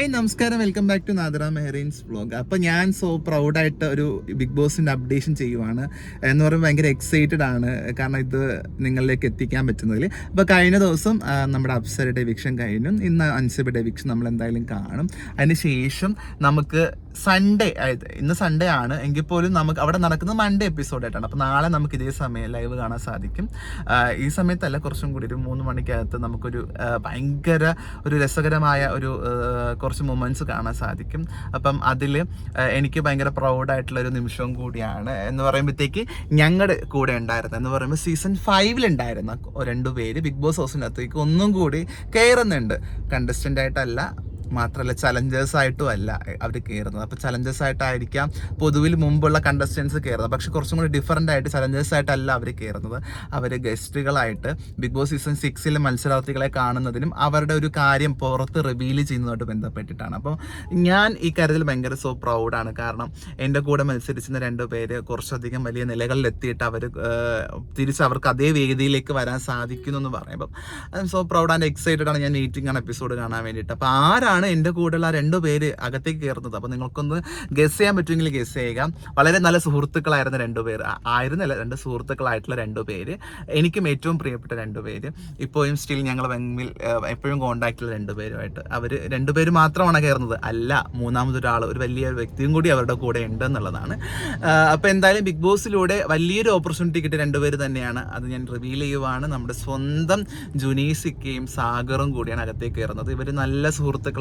Hi നമസ്കാരം. Welcome back to Nadira Mehreen's vlog അപ്പോൾ ഞാൻ സോ പ്രൗഡായിട്ട് ഒരു ബിഗ് ബോസിന്റെ അപ്ഡേഷൻ ചെയ്യുവാണ്. എന്ന് പറയുമ്പോൾ ഭയങ്കര എക്സൈറ്റഡ് ആണ്. കാരണം ഇത് നിങ്ങളിലേക്ക് എത്തിക്കാൻ പറ്റുന്നതിൽ അപ്പോൾ കഴിഞ്ഞ ദിവസം നമ്മുടെ അപ്സരയുടെ എവിക്ഷൻ കഴിഞ്ഞു. ഇന്ന് അൻസബയുടെ എവിക്ഷൻ നമ്മൾ എന്തായാലും കാണും. അതിന് ശേഷം നമുക്ക് സൺഡേ ഇന്ന് സൺഡേ ആണ്. എങ്കിൽ പോലും നമുക്ക് അവിടെ നടക്കുന്നത് മൺഡേ എപ്പിസോഡായിട്ടാണ് അപ്പോൾ നാളെ നമുക്ക് ഇതേ സമയം ലൈവ് കാണാൻ സാധിക്കും. ഈ സമയത്തല്ല കുറച്ചും കൂടി ഒരു മൂന്ന് മണിക്കകത്ത് നമുക്കൊരു ഭയങ്കര ഒരു രസകരമായ ഒരു കുറച്ച് മൊമെന്റ്സ് കാണാൻ സാധിക്കും. അപ്പം അതിൽ എനിക്ക് ഭയങ്കര പ്രൗഡായിട്ടുള്ളൊരു നിമിഷവും കൂടിയാണ്. എന്ന് പറയുമ്പോഴത്തേക്ക് ഞങ്ങളുടെ കൂടെ ഉണ്ടായിരുന്ന എന്ന് പറയുമ്പോൾ സീസൺ ഫൈവിലുണ്ടായിരുന്ന രണ്ടു പേര് ബിഗ് ബോസ് ഹൗസിനകത്തേക്ക് ഒന്നും കൂടി കയറുന്നുണ്ട് കണ്ടസ്റ്റന്റ് ആയിട്ടല്ല മാത്രമല്ല ചലഞ്ചേഴ്സ് ആയിട്ടും അല്ല അവർ കയറുന്നത് അപ്പോൾ ചലഞ്ചേഴ്സ് ആയിട്ടായിരിക്കാം പൊതുവിൽ മുമ്പുള്ള കണ്ടസ്റ്റൻസ് കയറുന്നത് പക്ഷെ കുറച്ചും കൂടി ഡിഫറന്റ് ആയിട്ട് ചലഞ്ചേഴ്സ് ആയിട്ടല്ല അവർ കയറുന്നത് അവർ ഗസ്റ്റുകളായിട്ട് ബിഗ് ബോസ് സീസൺ സിക്സിലെ മത്സരാർത്ഥികളെ കാണുന്നതിനും അവരുടെ ഒരു കാര്യം പുറത്ത് റിവീൽ ചെയ്യുന്നതുമായിട്ട് ബന്ധപ്പെട്ടിട്ടാണ്. അപ്പോൾ ഞാൻ ഈ കാര്യത്തിൽ ഭയങ്കര സോ പ്രൗഡാണ് കാരണം എന്റെ കൂടെ മത്സരിച്ചിരുന്ന രണ്ട് പേര് കുറച്ചധികം വലിയ നിലകളിൽ എത്തിയിട്ട് അവർ തിരിച്ച് അവർക്ക് അതേ വേദിയിലേക്ക് വരാൻ സാധിക്കുന്നു എന്ന് പറയുമ്പോൾ I am so proud and excited ആണ് ഞാൻ മീറ്റിംഗ് ആണ് എപ്പിസോഡ് കാണാൻ വേണ്ടിയിട്ട്. അപ്പോൾ ആരാണ് എന്റെ കൂടെയുള്ള ആ രണ്ട് പേര് അകത്തേക്ക് കയറുന്നത്. അപ്പോൾ നിങ്ങൾക്കൊന്ന് ഗസ് ചെയ്യാൻ പറ്റുമെങ്കിൽ ഗസ് ചെയ്യുക. വളരെ നല്ല സുഹൃത്തുക്കളായിരുന്ന രണ്ട് പേര്. ആയിരുന്നല്ല രണ്ട് സുഹൃത്തുക്കളായിട്ടുള്ള രണ്ടു പേര്. എനിക്കും ഏറ്റവും പ്രിയപ്പെട്ട രണ്ടു പേര്. ഇപ്പോഴും സ്റ്റിൽ ഞങ്ങൾ തമ്മിൽ എപ്പോഴും കോണ്ടാക്റ്റിലുള്ള രണ്ട് പേരുമായിട്ട്. അവർ രണ്ടുപേര് മാത്രമാണ് കയറുന്നത്. അല്ല മൂന്നാമതൊരാൾ ഒരു വലിയ വ്യക്തിയും കൂടി അവരുടെ കൂടെ ഉണ്ട് എന്നുള്ളതാണ്. അപ്പോൾ എന്തായാലും ബിഗ് ബോസിലൂടെ വലിയൊരു ഓപ്പർച്യൂണിറ്റി കിട്ടിയ രണ്ടുപേര് തന്നെയാണ്. അത് ഞാൻ റിവീൽ ചെയ്യുവാണ്. നമ്മുടെ സ്വന്തം ജുനീസിക്കയും സാഗറും കൂടിയാണ് അകത്തേക്ക് കയറുന്നത്. ഇവർ നല്ല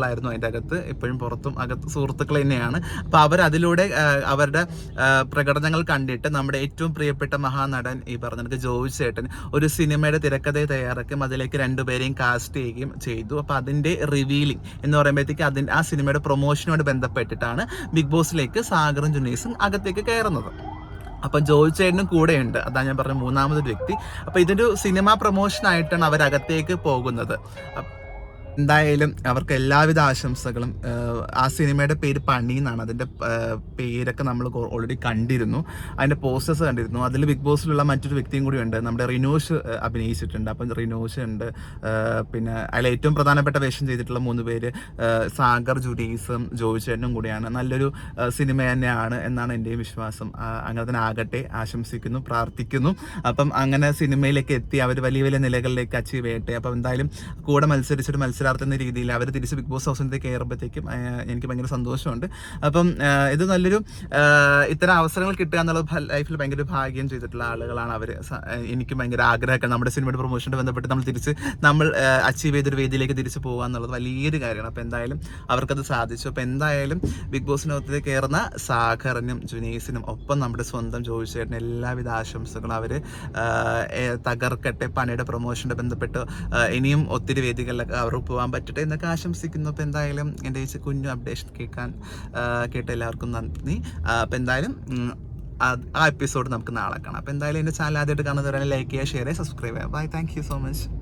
സുഹൃത്തുക്കളായിരുന്നു അതിന്റെ അകത്ത്. എപ്പോഴും പുറത്തും അകത്ത് സുഹൃത്തുക്കൾ തന്നെയാണ്. അപ്പോൾ അവരതിലൂടെ അവരുടെ പ്രകടനങ്ങൾ കണ്ടിട്ട് നമ്മുടെ ഏറ്റവും പ്രിയപ്പെട്ട മഹാനടൻ ഈ പറഞ്ഞ ജോയി ചേട്ടൻ ഒരു സിനിമയുടെ തിരക്കഥയെ തയ്യാറാക്കും അതിലേക്ക് രണ്ടുപേരെയും കാസ്റ്റ് ചെയ്യുകയും ചെയ്തു. അപ്പോൾ അതിന്റെ റിവീലിംഗ് എന്ന് പറയുമ്പോഴത്തേക്ക് അതിന്റെ ആ സിനിമയുടെ പ്രൊമോഷനോട് ബന്ധപ്പെട്ടിട്ടാണ് ബിഗ് ബോസിലേക്ക് സാഗറും ജുനീസും അകത്തേക്ക് കയറുന്നത്. അപ്പം ജോയി ചേട്ടനും കൂടെയുണ്ട്. അതാണ് ഞാൻ പറഞ്ഞ മൂന്നാമതൊരു വ്യക്തി. അപ്പം ഇതൊരു സിനിമ പ്രൊമോഷൻ ആയിട്ടാണ് അവരകത്തേക്ക് പോകുന്നത്. എന്തായാലും അവർക്ക് എല്ലാവിധ ആശംസകളും ആ സിനിമയുടെ പേര് പണി എന്നാണ് അതിന്റെ പേരൊക്കെ നമ്മൾ ഓൾറെഡി കണ്ടിരുന്നു. അതിന്റെ പോസ്റ്റേഴ്സ് കണ്ടിരുന്നു. അതിൽ ബിഗ് ബോസിലുള്ള മറ്റൊരു വ്യക്തിയും കൂടി ഉണ്ട്. നമ്മുടെ റിനോഷ് അഭിനയിച്ചിട്ടുണ്ട്. അപ്പം റിനോഷ് ഉണ്ട്. പിന്നെ അതിൽ ഏറ്റവും പ്രധാനപ്പെട്ട വേഷം ചെയ്തിട്ടുള്ള മൂന്ന് പേര് സാഗർ ജുഡീസും ജോയിച്ചേട്ടനും കൂടിയാണ്. നല്ലൊരു സിനിമ തന്നെയാണ് എന്നാണ് എന്റെയും വിശ്വാസം. അങ്ങനെ തന്നെ ആകട്ടെ. ആശംസിക്കുന്നു പ്രാർത്ഥിക്കുന്നു. അപ്പം അങ്ങനെ സിനിമയിലേക്ക് എത്തി അവർ വലിയ വലിയ നിലകളിലേക്ക് അച്ചീവ് ചെയ്യട്ടെ. അപ്പം എന്തായാലും കൂടെ മത്സരിച്ചിട്ട് മത്സരാർത്ഥി എന്ന രീതിയിൽ അവർ തിരിച്ച് ബിഗ് ബോസ് ഹൗസിലേക്ക് കയറുമ്പോഴത്തേക്കും എനിക്ക് ഭയങ്കര സന്തോഷമുണ്ട്. അപ്പം ഇത് നല്ലൊരു ഇത്തരം അവസരങ്ങൾ കിട്ടുക എന്നുള്ളത് ലൈഫിൽ ഭയങ്കര ഭാഗ്യം ചെയ്തിട്ടുള്ള ആളുകളാണ് അവർ എനിക്ക് ഭയങ്കര ആഗ്രഹമൊക്കെ നമ്മുടെ സിനിമയുടെ പ്രൊമോഷനുമായി ബന്ധപ്പെട്ട് നമ്മൾ തിരിച്ച് നമ്മൾ അച്ചീവ് ചെയ്തൊരു വേദിയിലേക്ക് തിരിച്ച് പോകുക എന്നുള്ളത് വലിയൊരു കാര്യമാണ്. അപ്പോൾ എന്തായാലും അവർക്കത് സാധിച്ചു. അപ്പോൾ എന്തായാലും ബിഗ് ബോസിനകത്ത് കയറുന്ന സാഗറിനും ജുനീസിനും ഒപ്പം നമ്മുടെ സ്വന്തം ജോയി ചേട്ടനും എല്ലാവിധ ആശംസകളും അവർ തകർക്കട്ടെ. പണിയുടെ പ്രൊമോഷന്റെ ബന്ധപ്പെട്ട് ഇനിയും ഒത്തിരി വേദികളിലൊക്കെ അവർ പോകാൻ പറ്റട്ടെ എന്നൊക്കെ ആശംസിക്കുന്നു. അപ്പോൾ എന്തായാലും എന്റെ കുഞ്ഞു അപ്ഡേഷൻ കേൾക്കാൻ കേട്ട എല്ലാവർക്കും നന്ദി. അപ്പോൾ എന്തായാലും ആ- ആ എപ്പിസോഡ് നമുക്ക് നാളെ കാണാം. അപ്പോൾ എന്തായാലും എന്റെ ചാനൽ ആദ്യമായിട്ട് കാണുന്നവരെ ലൈക്ക് ചെയ്യുക ഷെയർ ചെയ്യുക സബ്സ്ക്രൈബ് ചെയ്യുക. Bye thank you so much